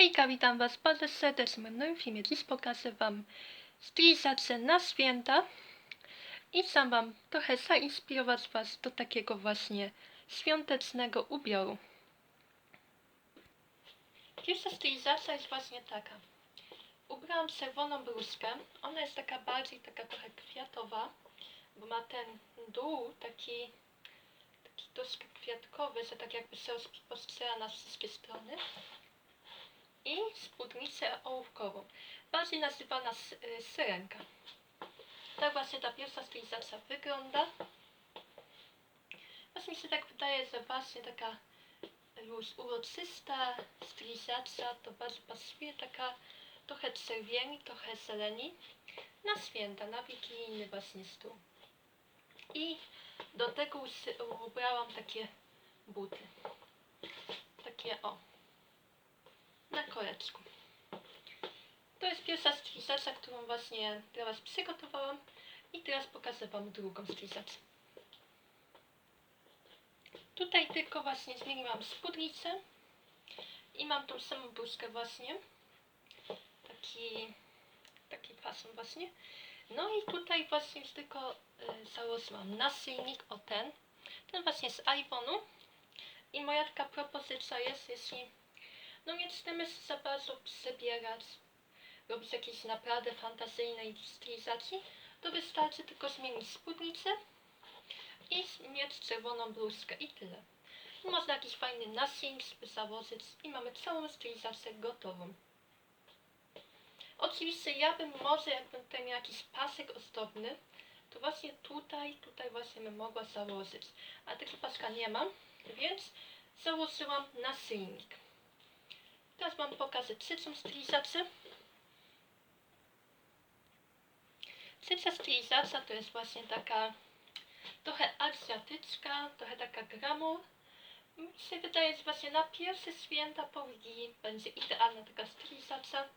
Hejka, witam Was bardzo serdecznie w moim filmie. Dziś pokażę Wam stylizację na święta i sam Wam trochę zainspirować Was do takiego właśnie świątecznego ubioru. Pierwsza stylizacja jest właśnie taka. Ubrałam czerwoną bluzkę. Ona jest taka bardziej taka trochę kwiatowa, bo ma ten dół taki, taki troszkę kwiatkowy, że tak jakby się rozpostrzela na wszystkie strony i spódnicę ołówkową, bardziej nazywana y, syrenka. Tak właśnie ta pierwsza stylizacja wygląda. Właśnie mi się tak wydaje, że właśnie taka już uroczysta stylizacja to bardzo pasuje, taka trochę czerwieni, trochę zeleni na święta, na wigilijny właśnie stół. I do tego ubrałam takie buty. Takie o na koreczku. To jest pierwsza stylizacja, którą właśnie teraz przygotowałam i teraz pokażę Wam drugą stylizację. Tutaj tylko właśnie zmieniłam spódnicę i mam tą samą bluzkę właśnie. Taki, taki fason właśnie. No i tutaj właśnie już tylko y, założyłam naszyjnik, o ten. Ten właśnie z Ivonu. I moja taka propozycja jest, jeśli no nie chcemy się za bardzo przebierać, robić jakiejś naprawdę fantazyjnej stylizacji, to wystarczy tylko zmienić spódnicę i mieć czerwoną bluzkę i tyle. Można jakiś fajny sobie założyć i mamy całą stylizację gotową. Oczywiście ja bym może, jakbym tutaj miał jakiś pasek ozdobny, to właśnie tutaj, tutaj właśnie bym mogła założyć. A takiego paska nie mam, więc założyłam naszyjnik. Teraz Wam pokażę trzecią stylizację. Trzecia stylizacja to jest właśnie taka trochę azjatyczka, trochę taka glamour. Mi się wydaje, że właśnie na pierwsze święta po będzie idealna taka stylizacja.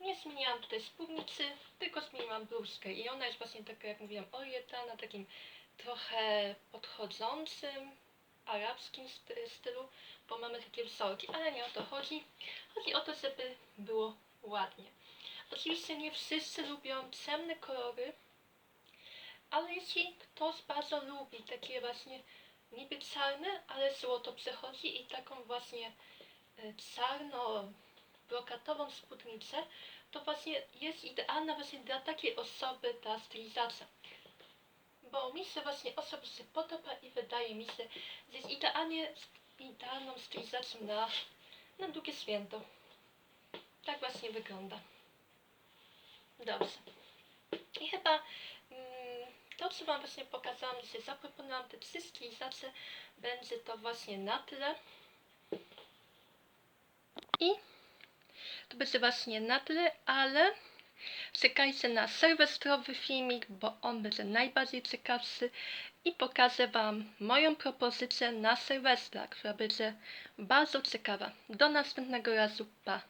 Nie zmieniłam tutaj spódnicy, tylko zmieniłam bluzkę i ona jest właśnie taka, jak mówiłam, orientalna, takim trochę podchodzącym, arabskim sty- stylu, bo mamy takie wzorki, ale nie o to chodzi. Chodzi o to, żeby było ładnie. Oczywiście nie wszyscy lubią ciemne kolory, ale jeśli ktoś bardzo lubi takie właśnie niby czarne, ale złoto przechodzi i taką właśnie e, czarno-brokatową spódnicę, to właśnie jest idealna właśnie dla takiej osoby ta stylizacja. Bo mi się właśnie osobiście podoba i wydaje mi się, że jest idealnie, idealną stylizacją na, na długie święto. Tak właśnie wygląda. Dobrze. I chyba mm, to, co Wam właśnie pokazałam, że zaproponowałam te trzy stylizacje, będzie to właśnie na tyle. I to będzie właśnie na tyle, ale czekajcie na sylwestrowy filmik, bo on będzie najbardziej ciekawszy i pokażę Wam moją propozycję na Sylwestra, która będzie bardzo ciekawa. Do następnego razu, pa!